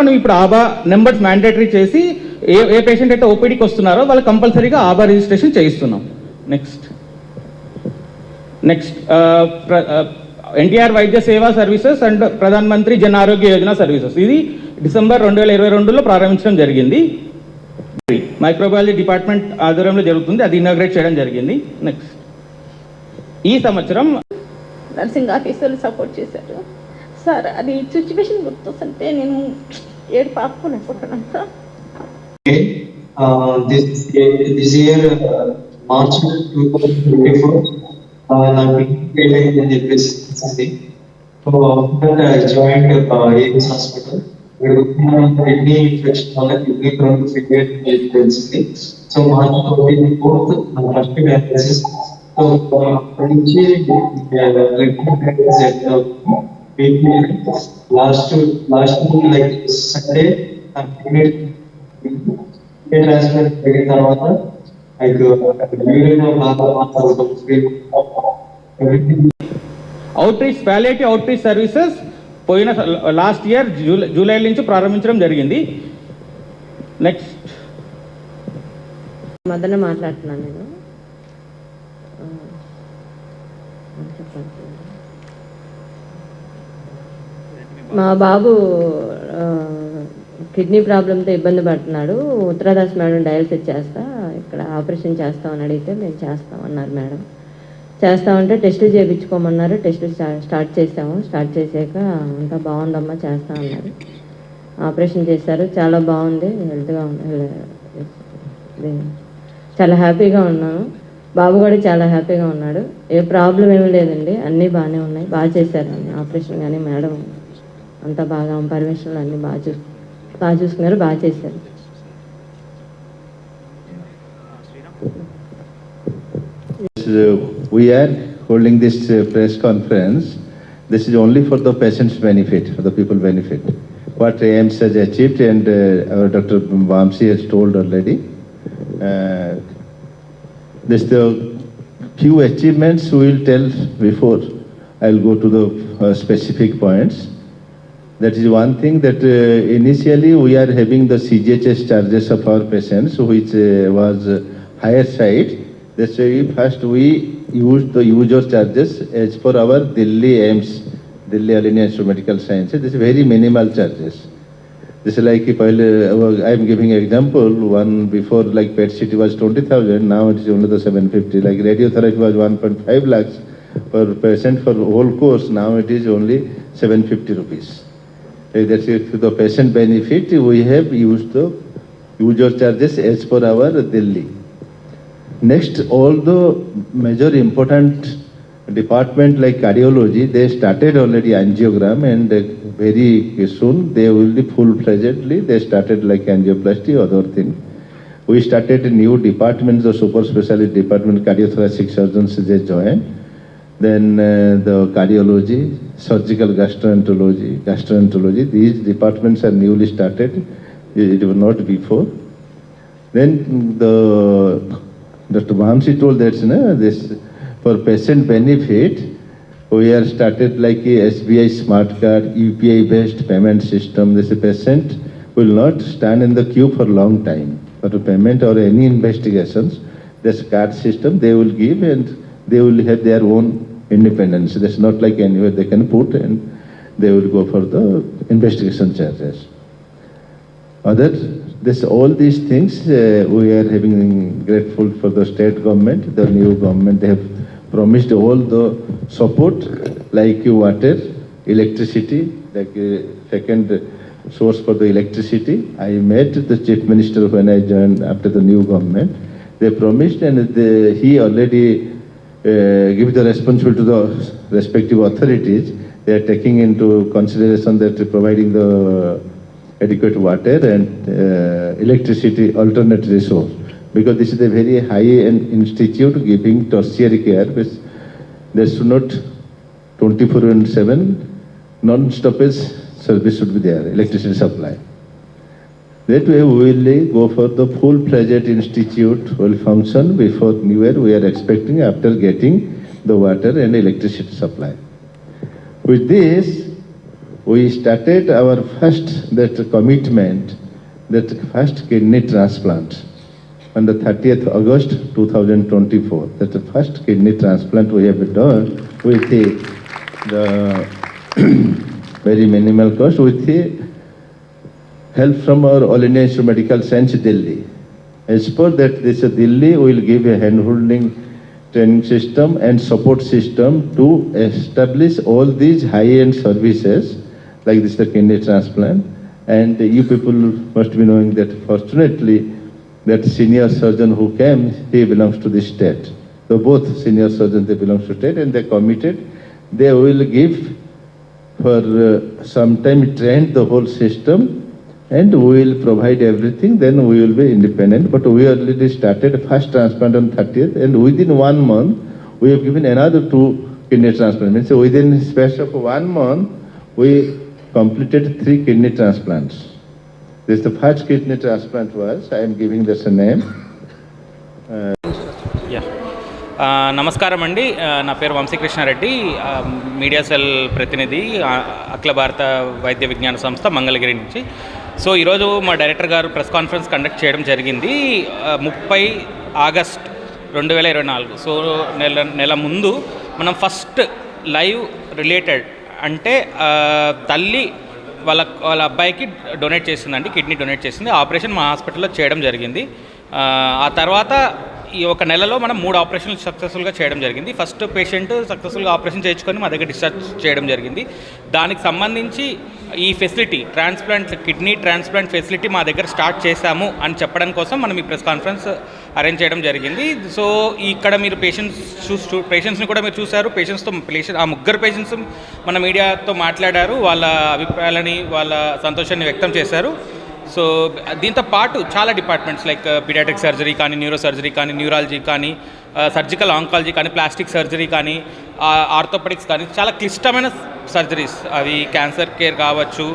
మనం ఇప్పుడు Aba numbers mandatory చేసి ఏ ఏ పేషెంట్ అయితే ఓపీడీకి వస్తున్నారో వాళ్ళు కంపల్సరీగా ABHA registration చేయిస్తున్నాం. Next next NTR Vaidya Seva services and Pradhan Mantri Jan ఆరోగ్య యోజన సర్వీసెస్ ఇది డిసెంబర్ రెండు వేల ఇరవై రెండులో ప్రారంభించడం జరిగింది. మైక్రోబయాలజీ డిపార్ట్మెంట్ ఆధ్వర్యంలో జరుగుతుంది. అది ఇనాగ్రేట్ చేయడం జరిగింది. నెక్స్ట్ ఈ సంవత్సరం నర్సింగ్ ఆఫీసర్లు సపోర్ట్ చేశారు. సార్ అది సిచ్యువేషన్ గుర్తొస్తుంటే నేను ఏడు పాపుకునేకుంటున్నాను sir. This this this year uh, March 2024 uh, నాకు పెళ్ళి అయిందని చెప్పేసి తెలిసింది. So after I joined kidney infection వల్ల కిడ్నీ ప్రోన్ ఫిగర్ తెలిసింది. So March twenty fourth first dialysis so అప్పటి నుంచి last last like Sunday transfer జరిగిన తర్వాత like urine out reach palliative out reach services పోయిన లాస్ట్ ఇయర్ జూలై జూలై నుంచి ప్రారంభించడం జరిగింది. నెక్స్ట్ మదన మాట్లాడుతున్నాను నేను. చెప్పండి. మా బాబు కిడ్నీ ప్రాబ్లంతో ఇబ్బంది పడుతున్నాడు. ఉత్తరాదాస్ మేడం డయాలసిస్ చేస్తా ఇక్కడ ఆపరేషన్ చేస్తామని అడిగితే మేము చేస్తామన్నారు మేడం. చేస్తామంటే టెస్టులు చేయించుకోమన్నారు టెస్టులు స్టా- స్టార్ట్ చేసాము. స్టార్ట్ చేసాక అంతా బాగుందమ్మా చేస్తా అన్నారు. ఆపరేషన్ చేశారు. చాలా బాగుంది. హెల్త్గా ఉంది చాలా హ్యాపీగా ఉన్నాను. బాబు కూడా చాలా హ్యాపీగా ఉన్నాడు. ఏ ప్రాబ్లం ఏమీ లేదండి. అన్నీ బాగానే ఉన్నాయి. బాగా చేశారు ఆపరేషన్ కానీ మేడం. అంతా బాగా పర్మిషన్లు అన్నీ బాగా చూ బాగా చూసుకున్నారు బాగా చేశారు Uh, We are holding this uh, press conference. This is only for the patient's benefit, for the people benefit. What AIMS has achieved and uh, our Dr. Vamsi has told already. Uh, This the few achievements we will tell before I'll go to the uh, specific points. That is one thing that uh, initially we are having the CGHS charges of our patients, which uh, was uh, higher side. That's why first we used the user charges as per our Delhi AIMS, Delhi All India Institute of Medical Sciences. This is very minimal charges. This is like if I am giving example, one before like PET CT was 20,000, now it is only the 750. Like radiotherapy was 1.5 lakhs per patient for whole course, now it is only 750 rupees. Uh, That's it, to the patient benefit, we have used the user charges as per our Delhi. Next, all the major important department like cardiology, they started already angiogram and uh, very soon they will be full-fledgedly, they started like angioplasty, other thing. We started new department, the super specialty department, cardiothoracic surgeons, they joined. Then uh, the cardiology, surgical gastroenterology, gastroenterology, these departments are newly started. It was not before. Then the Dr. Vamsi told that this for patient benefit, we are started like a SBI smart card, UPI based payment system. This patient will not stand in the queue for a long time for payment or any investigations. This card system they will give and they will have their own independence. That's not like anywhere they can put and they will go for the investigation charges. Other, this, all these things, uh, we are having grateful for the state government, the new government, they have promised all the support like water, electricity, like uh, second source for the electricity. I met the chief minister when I joined after the new government. They promised and they, he already give the responsibility to the respective authorities. They are taking into consideration that providing the adequate water and uh, electricity alternate resource. Because this is a very high-end institute giving tertiary care, which there should not 24 and 7 non-stoppage service should be there, electricity supply. That way we will go for the full-fledged institute will function before New Year. We are expecting after getting the water and electricity supply. With this, we started our first that commitment, that first kidney transplant on the 30th August 2024. That's the first kidney transplant we have done with the, the very minimal cost with the help from our All India Institute Medical Science, Delhi. As per that, this Delhi will give a hand-holding training system and support system to establish all these high-end services like this the kidney transplant. And you people must be knowing that fortunately, that senior surgeon who came, he belongs to the state. So both senior surgeons, they belong to state and they committed. They will give for uh, some time train the whole system and we will provide everything, then we will be independent. But we already started first transplant on 30th and within one month, we have given another two kidney transplant. Means within space of one month, we completed three kidney transplants. This the first kidney transplant was, I am giving this a name. Yeah ah, నమస్కారం అండి ఆ, నా పేరు వంశీకృష్ణారెడ్డి ఆ, media cell ప్రతినిధి ఆ, అఖిల భారత వైద్య విజ్ఞాన సంస్థ మంగళగిరి నుంచి సో ఈరోజు మా డైరెక్టర్ గారు ప్రెస్ కాన్ఫరెన్స్ కండక్ట్ చేయడం జరిగింది ముప్పై ఆగస్ట్ రెండు వేల ఇరవై నాలుగు. సో నెల నెల ముందు మనం ఫస్ట్ లైవ్ రిలేటెడ్ అంటే తల్లి వాళ్ళ వాళ్ళ అబ్బాయికి డొనేట్ చేసిందండి కిడ్నీ డొనేట్ చేసింది. ఆపరేషన్ మా హాస్పిటల్లో చేయడం జరిగింది. ఆ తర్వాత ఈ ఒక నెలలో మనం మూడు ఆపరేషన్లు సక్సెస్ఫుల్గా చేయడం జరిగింది. ఫస్ట్ పేషెంట్ సక్సెస్ఫుల్గా ఆపరేషన్ చేయించుకొని మా దగ్గర డిశ్చార్జ్ చేయడం జరిగింది. దానికి సంబంధించి ఈ facility transplant kidney transplant facility మా దగ్గర స్టార్ట్ చేశాము అని చెప్పడం కోసం మనం ఈ ప్రెస్ కాన్ఫరెన్స్ అరేంజ్ చేయడం జరిగింది. సో ఇక్కడ మీరు పేషెంట్స్ చూ పేషెంట్స్ని కూడా మీరు చూశారు. పేషెంట్స్తో పేషెంట్ ఆ ముగ్గురు పేషెంట్స్ మన మీడియాతో మాట్లాడారు. వాళ్ళ అభిప్రాయాలని వాళ్ళ సంతోషాన్ని వ్యక్తం చేశారు. సో దీంతో పాటు చాలా departments like uh, paediatric surgery కానీ న్యూరో సర్జరీ కానీ న్యూరాలజీ కానీ uh, సర్జికల్ ఆంకాలజీ కానీ ప్లాస్టిక్ సర్జరీ కానీ uh, ఆర్థోపెడిక్స్ కానీ చాలా క్లిష్టమైన సర్జరీస్ అవి క్యాన్సర్ కేర్ కావచ్చు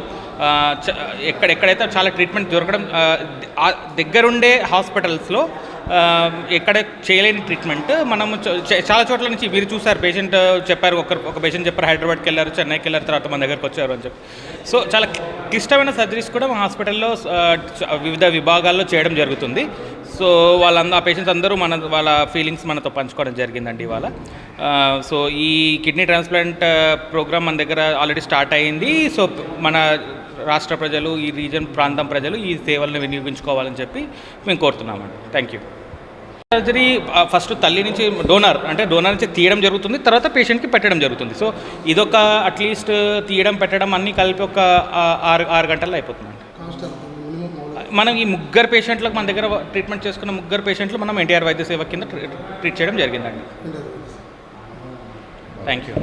ఎక్కడెక్కడైతే చ- చాలా ట్రీట్మెంట్ దొరకడం దగ్గరుండే హాస్పిటల్స్లో ఎక్కడ చేయలేని ట్రీట్మెంట్. మనం చాలా చోట్ల నుంచి మీరు చూసారు పేషెంట్ చెప్పారు ఒక ఒక పేషెంట్ చెప్పారు హైదరాబాద్కి వెళ్ళారు చెన్నైకి వెళ్ళారు తర్వాత మన దగ్గరకు వచ్చారు అని చెప్పి. సో చాలా క్లిష్టమైన సర్జరీస్ కూడా మా హాస్పిటల్లో చ- వివిధ విభాగాల్లో చేయడం జరుగుతుంది. సో వాళ్ళందరూ ఆ పేషెంట్స్ అందరూ మన వాళ్ళ ఫీలింగ్స్ మనతో పంచుకోవడం జరిగిందండి ఇవాళ. సో ఈ కిడ్నీ ట్రాన్స్ప్లాంట్ ప్రోగ్రామ్ మన దగ్గర ఆల్రెడీ స్టార్ట్ అయ్యింది సో మన రాష్ట్ర ప్రజలు ఈ రీజన్ ప్రాంతం ప్రజలు ఈ సేవలను వినియోగించుకోవాలని చెప్పి మేము కోరుతున్నామండి. థ్యాంక్ యూ సర్జరీ ఫస్ట్ తల్లి నుంచి డోనర్ అంటే డోనర్ నుంచి తీయడం జరుగుతుంది తర్వాత పేషెంట్కి పెట్టడం జరుగుతుంది. సో ఇదొక అట్లీస్ట్ తీయడం పెట్టడం అన్నీ కలిపి ఒక ఆరు ఆరు గంటల్లో అయిపోతుందండి. మనం ఈ ముగ్గురు పేషెంట్లకు మన దగ్గర ట్రీట్మెంట్ చేసుకున్న ముగ్గురు పేషెంట్లు మనం ఎన్టీఆర్ వైద్య సేవ కింద ట్రీట్ చేయడం జరిగిందండి. Thank you